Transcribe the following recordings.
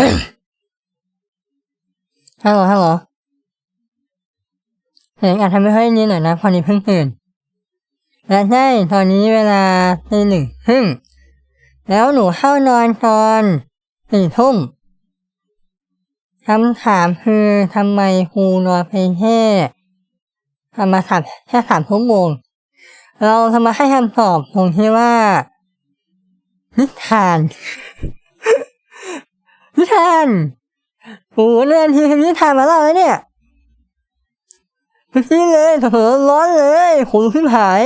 ฮัลโหลฮัลโหลเสียงอาจทำไม่ค่อยดีหน่อยนะพอนี้เพิ่งตื่นและใช่ตอนนี้เวลาตีหนึ่งครึ่งแล้วหนูเข้านอนตอนสี่ทุ่มคำถามคือทำไมครูนอนเพียงแค่ทำมาสามแค่สามชั่วโมงเราทำมาให้คำตอบตรงที่ว่านิทาน นิทานโอ้โหเรื่องที่นิทานมาเล่าเลยเนี่ยพี่เลยเถอร้อนเลยขนขึ้นหาย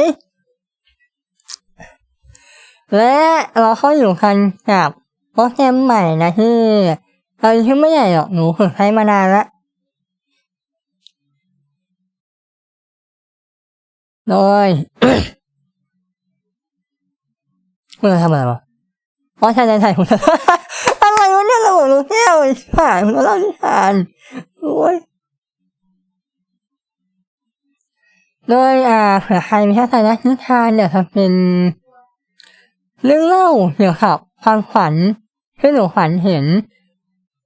และเราเข้าอยู่กันกับโปรแกรมใหม่นะที่เรายังไม่ใหญ่หรอกหนูฝึกใช้มานานแล้วโดยเมื่อทำอะไรวะอ๋อใช่ใช่ใช่ผม รู้แก้วผ่านเราเล่านิทานโอ้ยโดยอ่าเผื่อใครไม่เข้าใจนะนิทานเนี่ยทำเป็น เรื่องเล่าเกี่ยวกับความฝันที่หนูฝันเห็น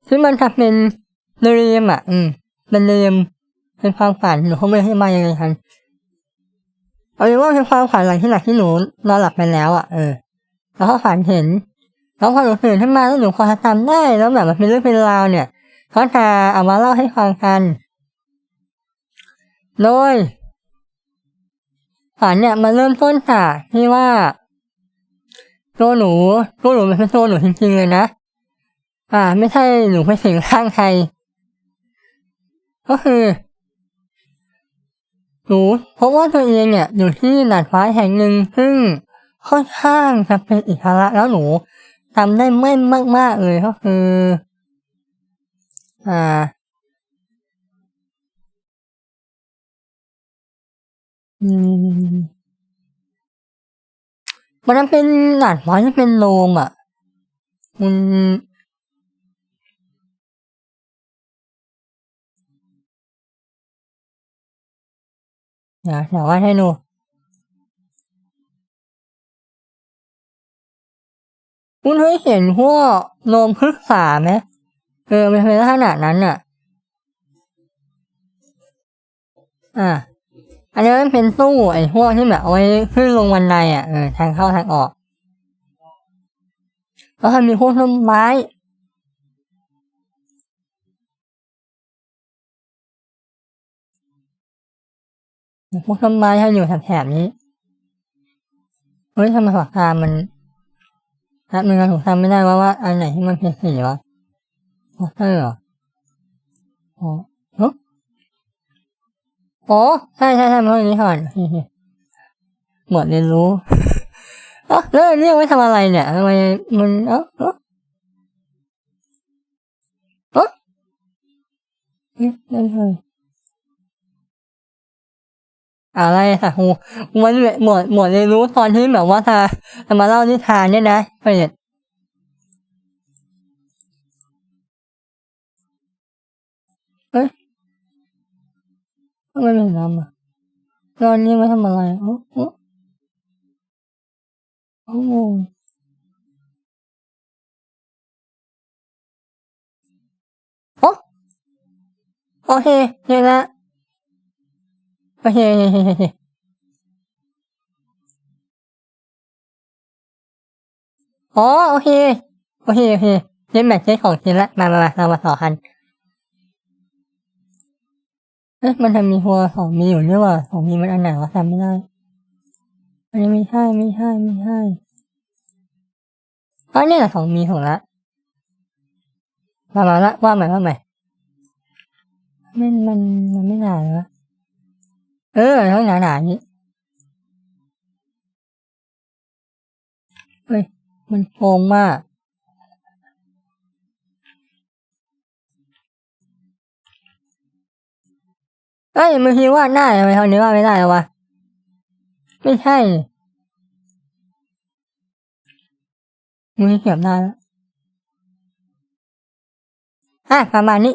ซึ่งมันทำเป็นเรียมอะ อืมเป็นเรียมเป็นความฝันหนูเขาไม่ให้มายังไงกันเอาเป็นว่าเป็นความฝันหลังที่หลังที่หนูนอนหลับไปแล้วอะเออแล้วก็ฝันเห็น แล้วพอหนูตื่นขึ้นมาแล้วหนูพอจำได้แล้วแบบมันเป็นเรื่องเป็นราวเนี่ยเขาจะเอามาเล่าให้ฟังกัน โดยฝันเนี่ยมันเริ่มต้นจากที่ว่าตัวหนูตัวหนูเป็นตัวหนูจริงๆเลยนะ อ่า ไม่ใช่หนูไปสิงร่างใคร ก็คือ หนูพบว่าตัวเองเนี่ย อยู่ที่หนาดฟ้าแห่งหนึ่งซึ่งค่อนข้างจะเป็นอิสระแล้วหนู ทำได้แม่นมาก ๆ เลยก็คือ อ่า อืมมันเป็นหนาดฟ้ที่เป็นโลมอะ มันเดี๋ยวเดี๋ยววาให้ดู คุณเคยเห็นพวกโลมพฤกษาไหมเออมันเป็นลักษณะนั้นอะ อ่าอันนี้มันเป็นตู้ไอ้พวกที่แบบเอาไว้ขึ้นลงบันไดอะเออทางเข้าทางออกแล้วมันมีพวกต้นไม้พวกต้นไม้ที่อยู่แถบๆนี้เฮ้ยทำไมปากกามัน นะมึงถูกทำไม่ได้ว่าว่าอันไหนที่มันเป็นสีวะวอเตอร์เหรออ๋อเฮ้อ๋อใช่ใช่ใช่มันนี้ก่อนหมดเรียนรู้อ๋อแล้วอันนี้ไว้ทำอะไรเนี่ยทำไมมันเออเออเออนี่นั่นเลย อะไรค่ะหูมันหมดหมดเรียนรู้ตอนที่แบบว่าจะจะมาเล่านิทานเนี่ยนะเปิดเอ้ยทำไมไม่ทำอะตอนนี้ม่ทำอะไรโอ้โอ้โอ้โอ้โอเคเดี๋ยวนะ โอเคโอเคโอเคโอเคโอเคโอเคเล่นแมทเล่นของจริงละมามามาเรามาต่อกันเอ๊ะมันทำมีหัวสองมีอยู่ด้วยว่าสองมีมันอันไหนวะจำไม่ได้อันนี้ไม่ใช่ไม่ใช่ไม่ใช่อ๋อเนี่ยสองมีถูกละมามาละว่าใหม่ว่าใหม่มันมันมันไม่หนาเลยวะ เออต้องหนาหนานี้เฮ้ย มันโกงมากเอ้ยมือทีวาได้ทำไมตอนนี้ว่าไม่ได้หรอวะ ไม่ใช่มือเขียบได้แล้วอะประมาณนี้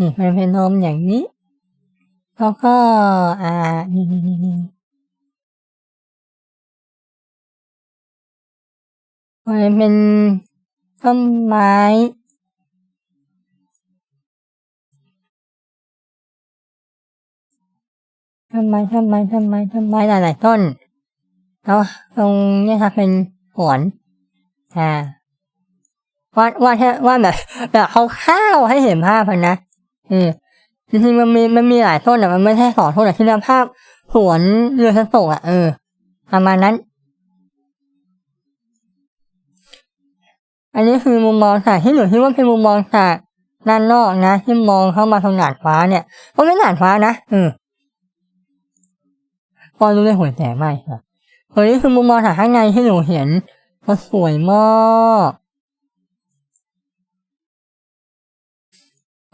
นี่มันเป็นนมอย่างนี้แล้วก็ อ่า นี่นี่นี่นี่มันเป็นต้นไม้ ต้นไม้ ต้นไม้ ต้นไม้ ต้นไม้หลายๆต้น แล้วตรงนี้ครับเป็นสวน อ่าวาดวาดแค่วาดแบบแบบข้าวๆให้เห็นภาพนะ ออจริงๆมันมีมันมีหลายต้นแต่มันไม่ใช่สองต้นแต่ที่เราภาพสวนเรือสตกอะเออประมาณนั้น อันนี้คือมุมมองจากที่หนูคิดว่าเป็นมุมมองจากด้านนอกนะที่มองเข้ามาทางหนาดฟ้าเนี่ยก็ไม่หนาดฟ้านะเออพอรู้เลยหัวแสงมากค่ะอันนี้คือมุมมองจากข้างในที่หนูเห็นมันสวยมาก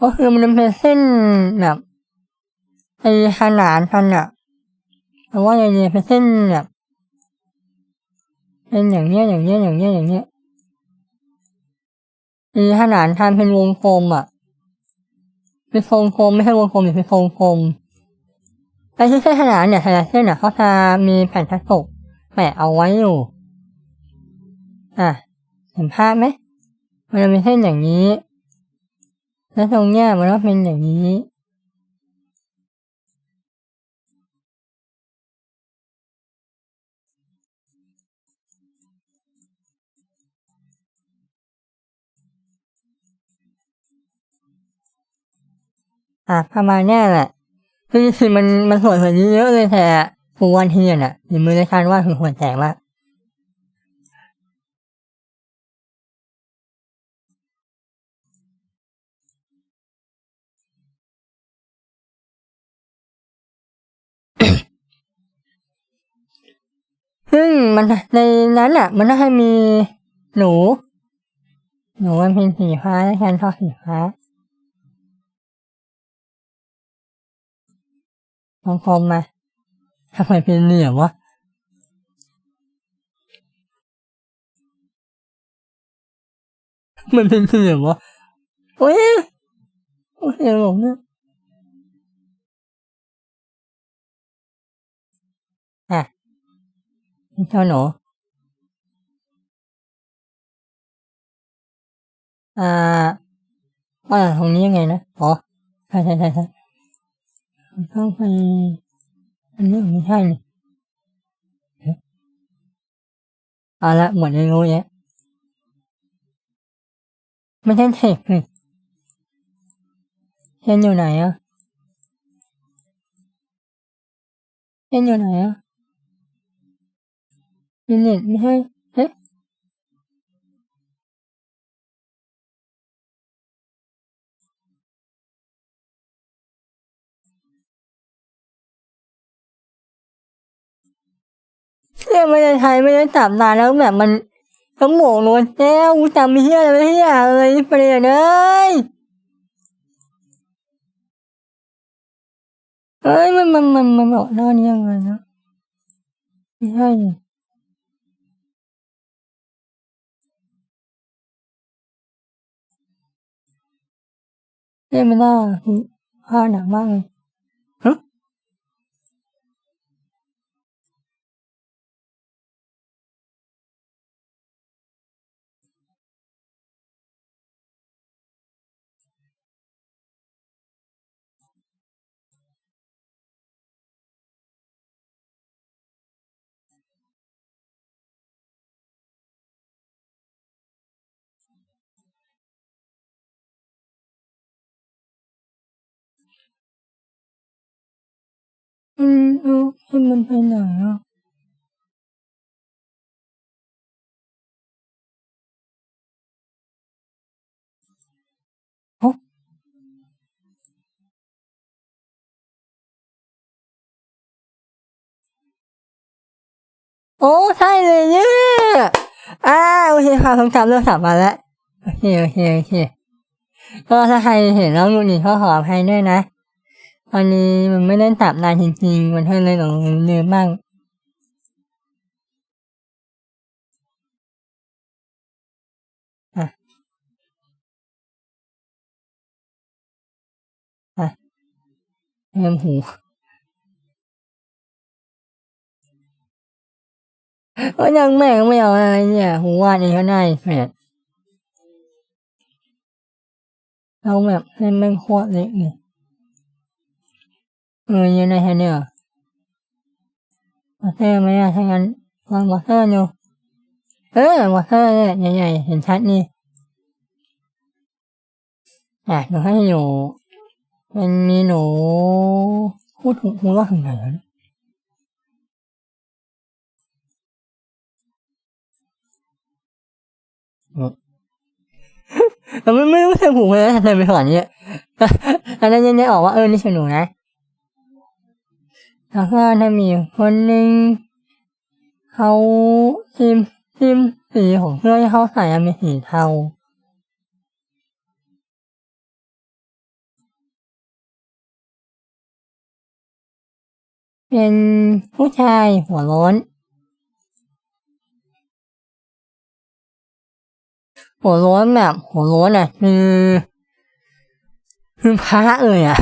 ก็คือมันเป็นเส้นแบบไอขนานกันอะแต่ว่าอย่างเงี้ยเป็นเส้นแบบเป็นอย่างเงี้ยอย่างเงี้ยอย่างเงี้ยอย่างเงี้ยมีขนานทำเป็นวงกลมอะเป็นทรงกลมไม่ใช่วงกลมเป็นทรงกลมไอ้ที่เส้นขนานเนี่ยแต่ละเส้นอะเขาจะมีแผ่นพลาสติกแปะเอาไว้อยู่ อะเห็นภาพไหมมันจะเป็นเส้นอย่างนี้ แล้วตรงเนี้ยมันก็เป็นอย่างนี้ อะประมาณเนี้ยแหละคือมันมันสวยกว่านี้เยอะเลยแต่กูวันเทียนอะมีมือในการวาดถึงหัวแตกมาก ซึ่งมันในนั้นอะ มันก็ให้มีหนู หนูมันเป็นสีฟ้าและฉันชอบสีฟ้าลองคอมมาทำไมเป็นเหลี่ยมวะมันเป็นเหลี่ยมวะโอ้ยโอ้ยเดี๋ยวผมเนี่ย เจ้าหนูอ่าว่าตรงนี้ยังไงนะอ๋อใช่ใช่ใช่ใช่มันต้องไปอันนี้ไม่ใช่นี่เอ๊ะเอาละหมดยังรู้เนี้ยไม่ใช่เทคนี่เช่นอยู่ไหนอะเช่นอยู่ไหนอะ ยูนิตไม่ใช่เนี่ยไม่ได้ใช้ไม่ได้จับนานแล้วแบบมันสมองนวลแก้วกูจำมีเฮียอะไรไม่ได้อย่างเลยเปลี่ยเลยเอ้ยมันมันมันมันบอกหน้านี้ยังไงนะไม่ใช่ เล่นไม่ได้คือผ้าหนักมากเลย อืมเออให้มันไปไหนอะโอ้ใช่เลยเนี่ยอ่าโอเคค่ะผมจำเรื่องสามมาแล้ว โอเค โอเค โอเค ก็ถ้าใครเห็นแล้วหงุดหงิดก็ขออภัยด้วยนะ ตอนนี้มันไม่ได้ตับนานจริงๆ มันเท่เลยหลงลืมบ้างอะอะเอมหูก็ยังแม่ก็ไม่เอาอะไรเนี่ยหูวาดเองก็ได้เนี่เราแบบเล่นแม่งโคตรเล็กเลย เออยังไงฮะเนี่ยวอเตอร์ไหมอะถ้างั้นวางวอเตอร์อยู่เออวอเตอร์เนี่ยใหญ่ๆเห็นชัดนี่อะหนูให้อยู่มันมีหนูพูดถึงหูว่าถึงไหนแล้วเราไม่ไม่รู้เธอผูกเลยนะเธอไปสอนเนี่ยอันนั้นยังได้ออกว่าเออนี่คือหนูนะ แล้วก็ถ้ามีคนหนึ่งเขาซิมซิมสีของเสื้อที่เขาใส่เป็นสีเทาเป็นผู้ชายหัวโล้นหัวโล้นแบบหัวโล้นอะคือคือพระเลยอะ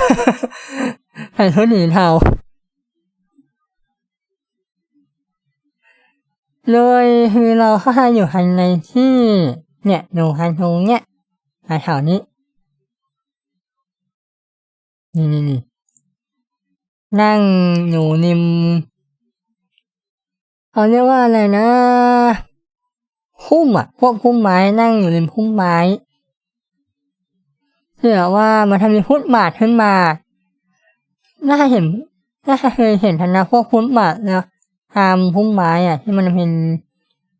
ใส่ชุดสีเทา เลยคือเราเข้าไปอยู่ภายในที่เนี่ยอยู่ภายตรงเนี่ยแถวนี้ นี่นี่นี่นั่งอยู่ริมเขาเรียกว่าอะไรนะพุ่มอะพวกพุ่มไม้นั่งอยู่ริมพุ่มไม้เผื่อว่ามันทำมีพุทธบาทขึ้นมา น่าเห็น น่าเคยเห็นทันนะพวกพุทธบาทแล้ว ตามพุ่มไม้อะ ที่มันเป็น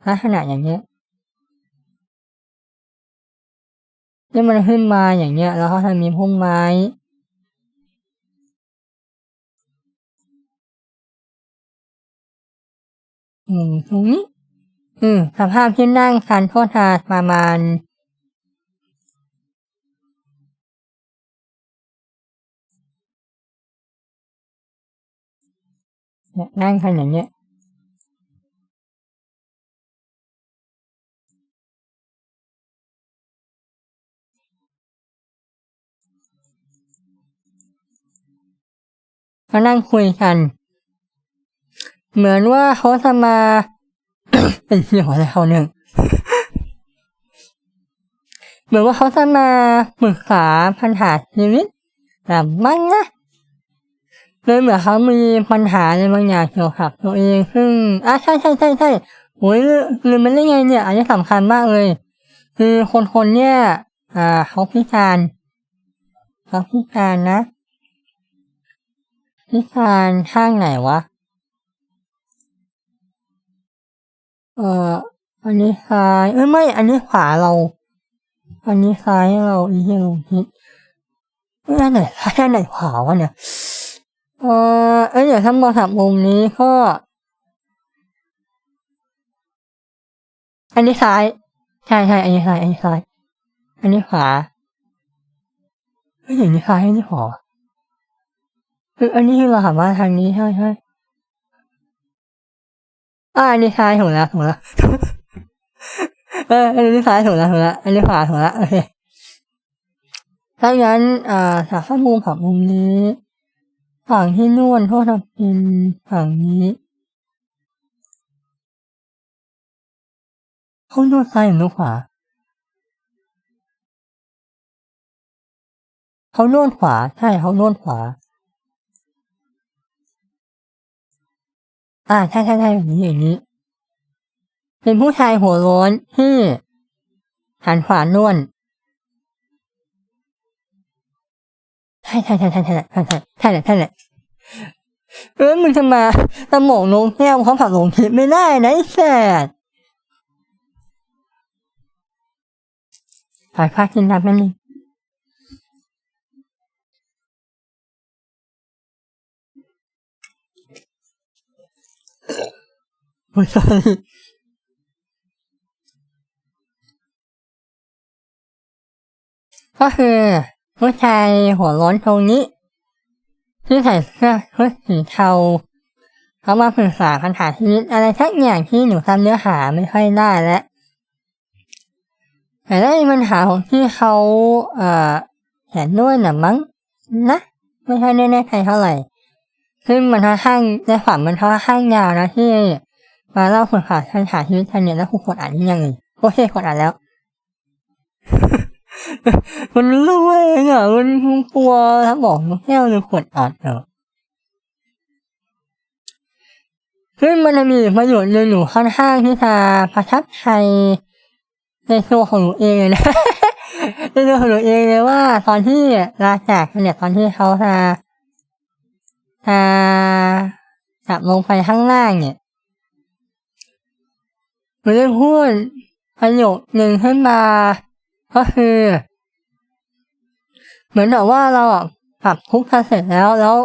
ลักษณะอย่างเงี้ยที่มันขึ้นมาอย่างเงี้ย แล้วเขาทำมีพุ่มไม้อืมตรงนี้อืมสภาพที่นั่งคันโทษทาประมาณนั่งคันอย่างเงี้ย ก็นั่งคุยกัน เหมือนว่าเขาจะมา เป็นเหี้ยอะไรเขาเนี่ยเหมือนว่าเขาจะมาปรึกษาปัญหาชีวิตแบบบ้างนะเลยเหมือนเขามีปัญหาในบางอย่างเกี่ยวกับตัวเองซึ่งอะใช่ใช่ใช่ใช่โอ้ยลืมลืมมันได้ไงเนี่ย อันนี้สำคัญมากเลย คือคนคนเนี่ย อ่าเขาพิการเขาพิการนะ พิการข้างไหนวะ เอ่อ อันนี้ซ้ายเอ้ยไม่ อันนี้ขวาเรา อันนี้ซ้ายเราอีกทีลงพิษเอ้ยอันไหนซ้ายอันไหนขวาวะเนี่ย เอ่อ เอ้ยเดี๋ยวถ้ามองสามมุมนี้ก็ อันนี้ซ้าย ใช่ใช่อันนี้ซ้าย อันนี้ซ้าย อันนี้ขวาเอ้ยอย่างนี้ซ้ายอันนี้ขวา เอออันนี้คือเราหันมาทางนี้ใช่ใช่อ่าอันนี้ซ้ายถูกแล้วถูกแล้วเอออันนี้ซ้ายถูกแล้วถูกแล้วอันนี้ขวาถูกแล้วโอเคถ้างั้น อ่าจากข้อมูลของมุมนี้ฝั่งที่นวลโทษนะเป็นฝั่งนี้เขานวดซ้ายหรือนวดขวาเขานวดขวาใช่เขานวดขวา อ่าใช่ใช่ใช่แบบนี้อย่างนี้ เป็นผู้ชายหัวโล้นที่หันขวานวลใช่ใช่ใช่ใช่ใช่ใช่ใช่ใช่แหละใช่แหละเออมึงจะมาสมองลงแก้วเขาผักลงทิพย์ไม่ได้นะไอ้แสดถ่ายภาพกินน้ำนั่นเอง โอ้ย sorry ก็คือผู้ชายหัวร้อนตรงนี้ ที่ใส่เสื้อชุดสีเทาเขามาปรึกษาปัญหาชีวิตอะไรทักอย่างที่หนูทำเนื้อหาไม่ค่อยได้แล้วแต่ได้ปัญหาของที่เขาเอ่อแขนนวดน่ะมั้งนะไม่ใช่แน่ๆใจเท่าไหร่ซึ่งมันค่อนข้างในฝันมันค่อนข้างยาวนะที่ มาเล่าคนขาดทันขาชีวิตทันเนี่ยแล้วคุณกดอ่านยังไงโอเคกดอ่านแล้วมันรู้เองอะมันกลัวถ้าบอกมันแค่เลยกดอ่านเนาะซึ่งมันจะมีประโยชน์หนึ่งหนูค่อนข้างที่จะประทับใจในตัวของหนูเองเลยนะในตัวของหนูเองเลยว่า ตอนที่ลาจากเนี่ยตอนที่เขาจะจะจับลงไปข้างล่างเนี่ย หนูได้พูดประโยคหนึ่งขึ้นมา ก็คือ เหมือนแบบว่าเราอะปรับทุกข์เสร็จแล้วแล้ว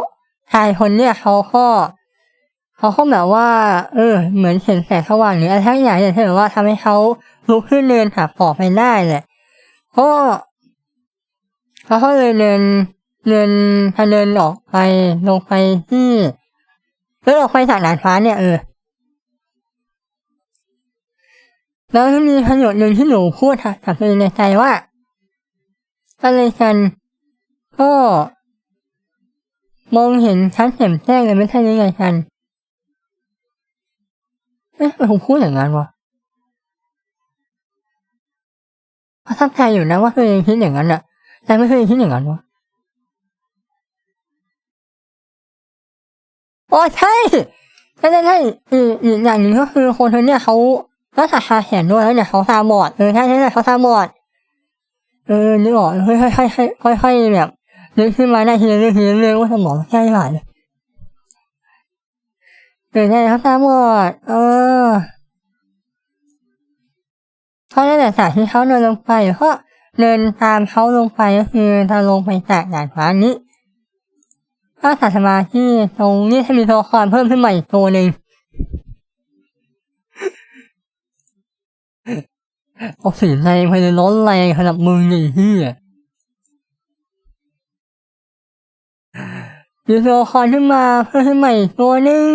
ชายคนเนี่ยเขาก็เขาก็แบบว่า เออ เหมือนเห็นแสงสว่างหรืออะไรทั้งอย่างอย่างที่แบบว่าทำให้เขาลุกขึ้นเดินหาต่อไปได้แหละก็เขาก็เลยเดินเดินพาเดินออกไปลงไปที่เดินออกไปจากด่านฟ้าเนี่ยเออ แล้วมีประโยชน์หนึ่งที่หนูพูดค่ะกับตัวเองในใจว่าอะไรกันก็มองเห็นชั้นเห็นแจ้งเลยไม่ใช่ยังไงกันเอ๊ะผมพูดอย่างนั้นวะประทับใจอยู่นะว่าตัวเองคิดอย่างนั้นอะแต่ไม่เคยคิดอย่างนั้นวะโอ้ใช่ใช่ใช่อีกอย่างหนึ่งก็คือคนคนเนี้ยเขา รักษาคาแขนด้วยแล้วเนี่ยเขาตาบอดเออใช่ใช่ใช่เขาตาบอดเออนึกออกค่อยค่อยค่อยค่อยค่อยค่อยแบบนึกขึ้นมาได้ทีละเรื่องทีละเรื่องว่าสมองแค่ไหนเออใช่เขาตาบอดเออเพราะนั่นแหละจาที่เขาเดินลงไปเพราะเดินตามเขาลงไปก็คือถ้าลงไปจากด่านฟ้านี้ถ้าสาสมาที่ตรงนี้ถ้ามีตัวละครเพิ่มขึ้นมาอีกตัวหนึ่ง โอ้สีแรงไปเลยร้อนแรงขนาดมึงอย่างที่อะมีตัวขึ้นมาเพิ่มขึ้นมาอีกตัวหนึ่ง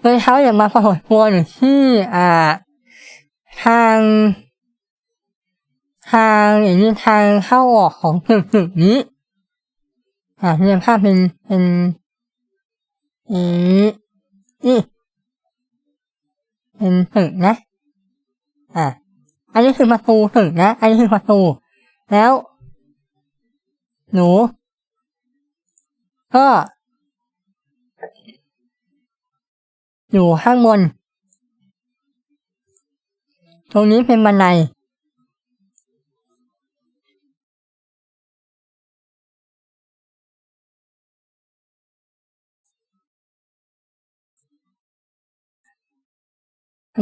โดยเขาอยากมาปรากฏตัวอยู่ที่อ่า ทาง ทางอย่างนี้ทางเข้าออกของตึกตึกนี้ อ่าเรียนภาพเป็นเป็น อีนี่เป็นตึกนะ อ่าอันนี้คือประตูตึกนะ อันนี้คือประตู แล้ว หนู ก็ อยู่ข้างบน ตรงนี้เป็นบันได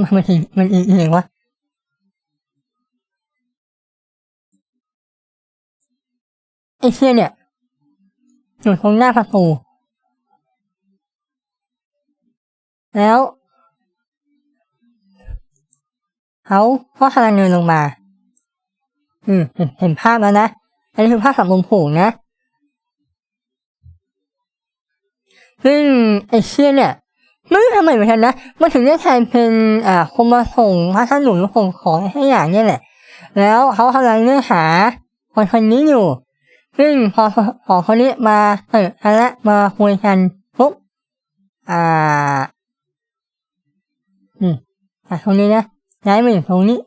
มันถึงมันอีกอย่างวะไอ้เชี่ยเนี่ยอยู่ตรงหน้าประตูแล้วเขาก็กำลังเดินลงมา อืม เห็นภาพแล้วนะ อันนี้คือภาพสับมุมผูงนะ ซึ่งไอ้เชี่ยเนี่ย ไม่รู้ทำไมเหมือนกันนะ มันถึงได้แทนเป็นอ่าคนมาส่งพระท่านหนุส่งของให้อย่างเนี่ยแหละ แล้วเขากำลังเลือกหาคนคนนี้อยู่ ซึ่งพอพอคนนี้มาเออกันละมาคุยกันปุ๊บ อ่า อืมอะตรงนี้นะย้ายมาอยู่ตรงนี้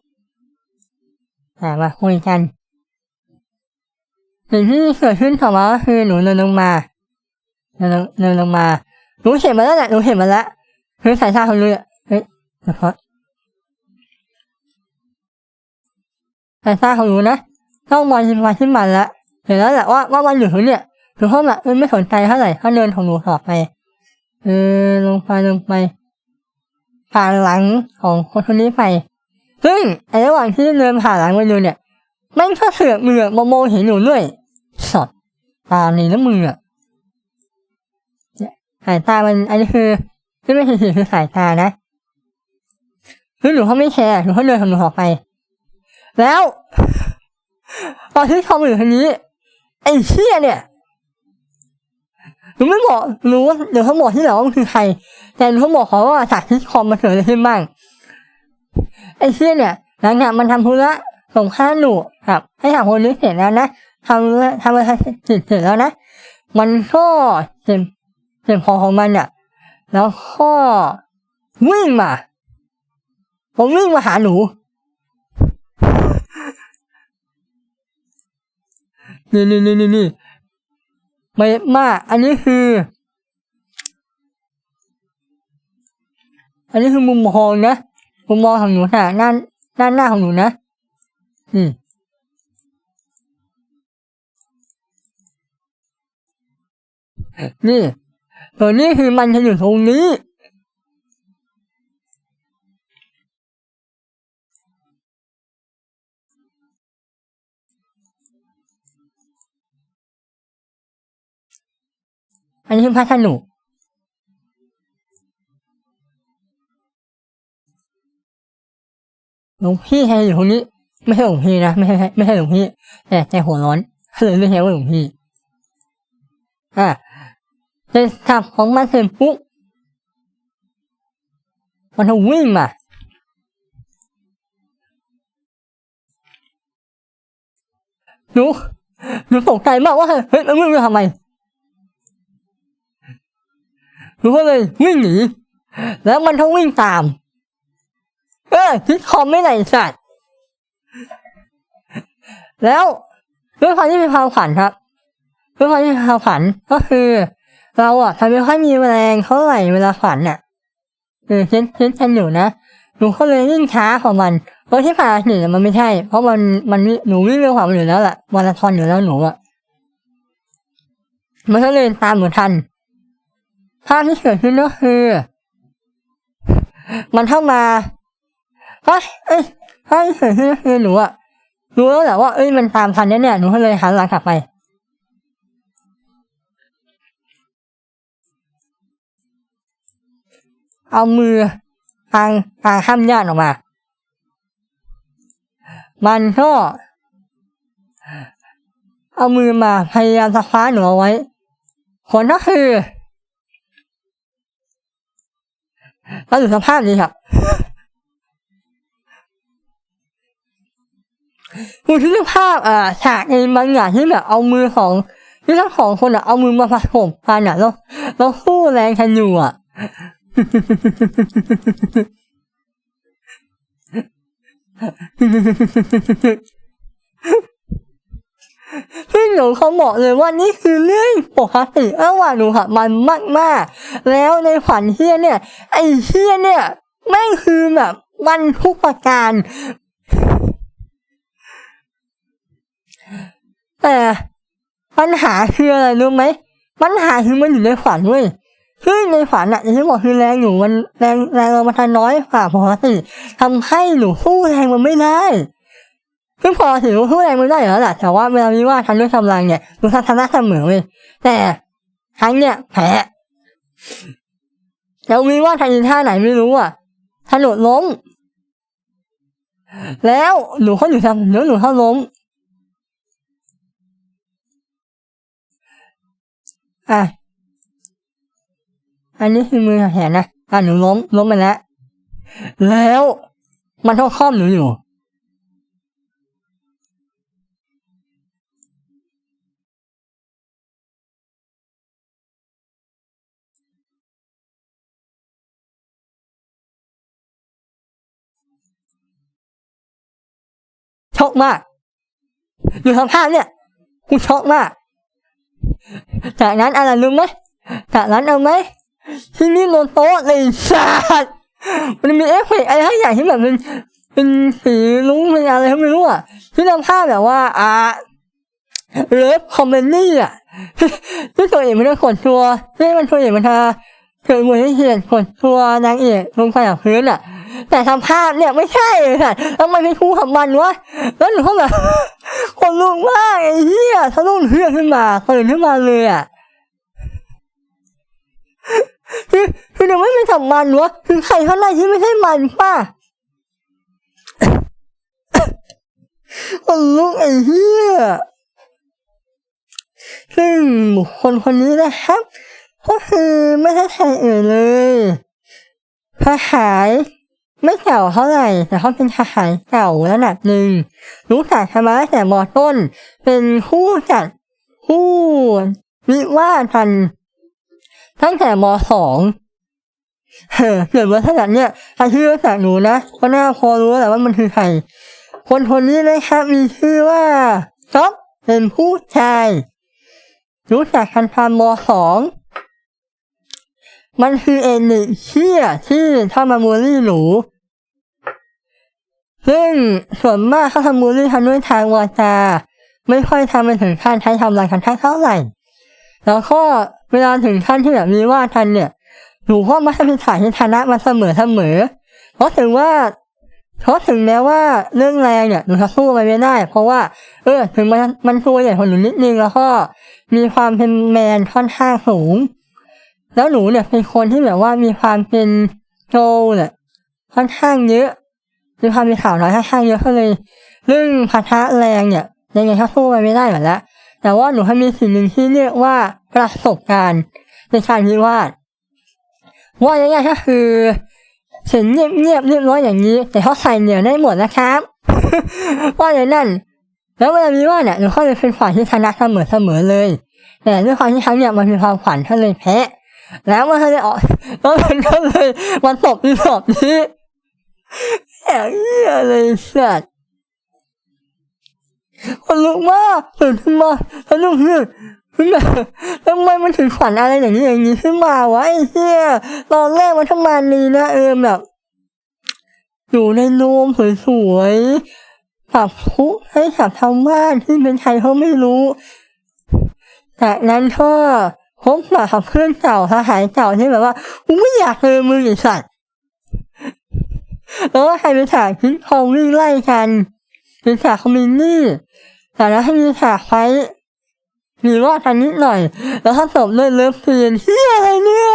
อ่า มาคุยกันสิ่งที่เกิดขึ้นต่อมาก็คือหนูเดินลงมาเดินลงเดินลงมา หนูเห็นมาแล้วแหละหนูเห็นมาแล้วคือสายตาเขาเลยอะเฮ้ยนะครับสายตาเขารู้นะต้องมองยินมาขึ้นมาแล้วเห็นแล้วแหละว่าว่าวันอยู่ตรงเนี้ยคือเขาแบบเออไม่สนใจเท่าไหร่เขาเดินของหนูต่อไป เออลงไปลงไปผ่านหลังของคนคนนี้ไป ซึ่งไอ้ระหว่างที่เดินผ่านหลังไปดูเนี่ยแม่งก็เสือกมือมามองเห็นหนูด้วยสอดตานี่แล้วมืออะ สายตามันอันนี้คือที่ไม่เห็นคือสายตานะคือหนูเขาไม่แคร์หนูเขาเดินของหนูออกไป แล้วตอนที่เขาอยู่ทางนี้ไอ้เชี่ยเนี่ยหนูไม่บอกหนูเดี๋ยวเขาบอกที่หลังว่ามันคือใคร แต่หนูเขาบอกเขาว่าจากที่คอมมาเกิดอะไรขึ้นบ้างไอ้เชี่ยเนี่ยหลังจากมันทำธุระส่งค่าหนูครับ ให้ถามคนนี้เสร็จแล้วนะทำทำอะไรเสร็จแล้วนะ มันก็เจ็บ เจ็บคอของมันอะแล้วก็วิ่งมาผมวิ่งมาหาหนู นี่นี่นี่นี่นี่ไม่มาก อันนี้คือ อันนี้คือมุมมองนะ มุมมองของหนูค่ะด้านด้านหน้าของหนูนะนี่ ตัวนี้คือมันจะอยู่ตรงนี้ อันนี้คือพระธนุหลวงพี่ใครอยู่ตรงนี้ ไม่ใช่หลวงพี่นะ ไม่ใช่ไม่ใช่หลวงพี่ แต่แต่หัวร้อนเลยไม่ใช่ว่าหลวงพี่ อะ จะขับของมันเสร็จปุ๊บมันจะวิ่งมาหนูหนูตกใจมากว่าเฮ้ยมันวิ่งมาทำไมหนูก็เลยวิ่งหนีแล้วมันต้องวิ่งตาม เออทิศคอมไม่ไหนสัตว์แล้วด้วยความที่เป็นความฝันครับด้วยความที่เป็นความฝันก็คือ เราอะทำไม่ค่อยมีแรงเท่าไหร่เวลาฝันอะเออเช่นเช่นฉันอยู่นะหนูก็เลยวิ่งช้าของมันเพราะที่ผ่านหนึ่งมันไม่ใช่ เพราะมันมันหนูวิ่งเร็วกว่ามันอยู่แล้วแหละมาราธอนอยู่แล้วหนูอะมันก็เลยตามหนูทันภาพที่เกิดขึ้นก็คือ มันเข้ามาเฮ้ยเอ้ยภาพที่เกิดขึ้นก็คือหนูอะรู้แล้วแหละว่าเอ้ยมันตามทันแน่ๆหนูก็เลยหันหลังกลับไป เอามือทางทางข้ามญาติออกมา มันก็เอามือมาพยายามจะคว้าหนูเอาไว้ ผลก็คือเราอยู่สภาพนี้ครับคุณคิดภาพอ่าฉากในบางอย่างที่แบบเอามือของที่ทั้งสองคนอะเอามือมาผสมกันอะแล้วแล้วสู้แรงกันอยู่อะ ซึ่งหนูเขาบอกเลยว่านี่คือเรื่องปกติระหว่าหนูค่ะมันมากมากๆแล้วในฝันเฮียเนี่ย ไอเฮียเนี่ยแม่งคือแบบมันทุกประการ แต่ปัญหาคืออะไรรู้ไหมปัญหาคือมันอยู่ในฝันเว้ย ซึ่งในฝันอะอย่างที่บอกคือแรงอยู่มันแรงแรงเรามันทันน้อยกว่าปกติทำให้หนูสู้แรงมันไม่ได้ซึ่งพอถือว่าสู้แรงมันได้อยู่แล้วแหละแต่ว่าเวลามีว่าทันด้วยกำลังเนี่ยหนูทันชนะเสมอเว้ยแต่ครั้งเนี่ยแพ้แล้วมีว่าทันยินท่าไหนไม่รู้อะถนนล้ม แล้วหนูเขาอยู่ทำเดี๋ยวหนูเขาล้มอะ อันนี้คือมือแขนนะอะหนูล้มล้มไปแล้ว แล้วมันเท่าครอบหนูอยู่ ช็อกมากอยู่สภาพเนี่ยกูช็อกมากจากนั้นอะไรรู้ไหมจากนั้นเอาไหม ที่นี่โนโต๊ะเลยสัตว์มันมีเอฟเฟกต์อะไรทั้งอย่างที่แบบเป็นเป็นสีลุ้งเป็นอะไรก็ไม่รู้อะที่ทำภาพแบบว่าอ่าเลิฟคอมเมดี้อะที่ตัวเอกมันจะขดตัวที่มันตัวเอกมันทาเกิดเหมือนเหียนขดตัวนางเอกลงไปกับพื้นอะ แต่ทำภาพเนี่ยไม่ใช่เลยค่ะแล้วมันเป็นคู่กับมันวะแล้วหนูก็แบบคนลุกมากไอ้เหี้ยทะลุเรื่องขึ้นมาตื่นขึ้นมาเลยอะ คือเดี๋ยวไม่เป็นสัมมันวะคือใครข้างในที่ไม่ใช่มันป้าคนลุกไอ้เหี้ยซึ่งบุคคลคนนี้นะครับ ก็คือไม่ใช่ใครอื่นเลยพระหายไม่เก่าเท่าไหร่แต่เขาเป็นทหารเก่าระดับหนึ่งรู้จักกันมาตั้งแต่มอต้น เป็นคู่จัดคู่วิวาทกัน ตั้งแต่มสองเฮ้เกิดมาขนาดเนี้ยใครที่รู้จักหนูนะก็น่าพอรู้แหละว่ามันคือใคร คนคนนี้นะครับมีชื่อว่าจ๊อบเป็นผู้ชาย รู้จักกันตอนมสองมันคือเอ็นหนึ่งเชี่ยที่เข้ามามูลี่หนูซึ่งส่วนมากเขาทำมูลลี่ทำด้วยทางวาจา ไม่ค่อยทำไปถึงขั้นใช้ทำลายกันเท่าไหร่ แล้วก็ เวลาถึงขั้นที่แบบมีว่าทันเนี่ยหนูก็มักจะเป็นถ่ายที่ชนะมาเสมอเสมอเพราะถึงว่าเพราะถึงแม้ว่าเรื่องแรงเนี่ยหนูจะสู้มันไม่ได้ เพราะว่า เออ ถึงมันมันตัวใหญ่กว่าหนูนิดนึงแล้วก็มีความเป็นแมนค่อนข้างสูง แล้วหนูเนี่ยเป็นคนที่แบบว่ามีความเป็นโจเนี่ยค่อนข้างเยอะมีความเป็นข่าวน้อยค่อนข้างเยอะก็เลยเรื่องพัทะแรงเนี่ยยังไงก็สู้มันไม่ได้อยู่แล้วแต่ว่าหนูมีสิ่งหนึ่งที่เรียกว่าประสบการณ์ในการวิวาว่าง่ายๆก็คือเห็นเงียบๆเรียบร้อยอย่างนี้ แต่เขาใส่เหนียวได้หมดนะครับ ว่าอย่างนั้น แล้วเวลาวิวาทเนี่ยหนูก็เลยเป็นฝ่ายที่ชนะเสมอเสมอเลย แต่ด้วยความที่ครั้งเนี่ยมันมีความฝันก็เลยแพ้ แล้วมันก็เลยออกแล้วมันก็เลยมาตบที่สอบนี้แหมเหี้ยเลยสัตว์คนลุกมากตื่นขึ้นมาแล้วลุกขึ้น ทำไมมันถึงฝันอะไรอย่างนี้อย่างนี้ขึ้นมาวะไอ้เหี้ยตอนแรกมันทำมานีนะเออแบบอยู่ในโนมสวยๆขับคุกให้ขับทำบ้านที่เป็นใครเขาไม่รู้ จากนั้นก็พบปะกับเพื่อนเก่าทหารเก่าที่แบบว่ากูไม่อยากเจอมึงไอ้สัตว์แล้วก็ใครไปฉากทิ้งทองวิ่งไล่กันเป็นฉากคอมมินนี่แต่แล้วให้มีฉากไฟ หรือว่าทันนิดหน่อย แล้วถ้าจบด้วยเลิฟซีนเฮียอะไรเนี่ย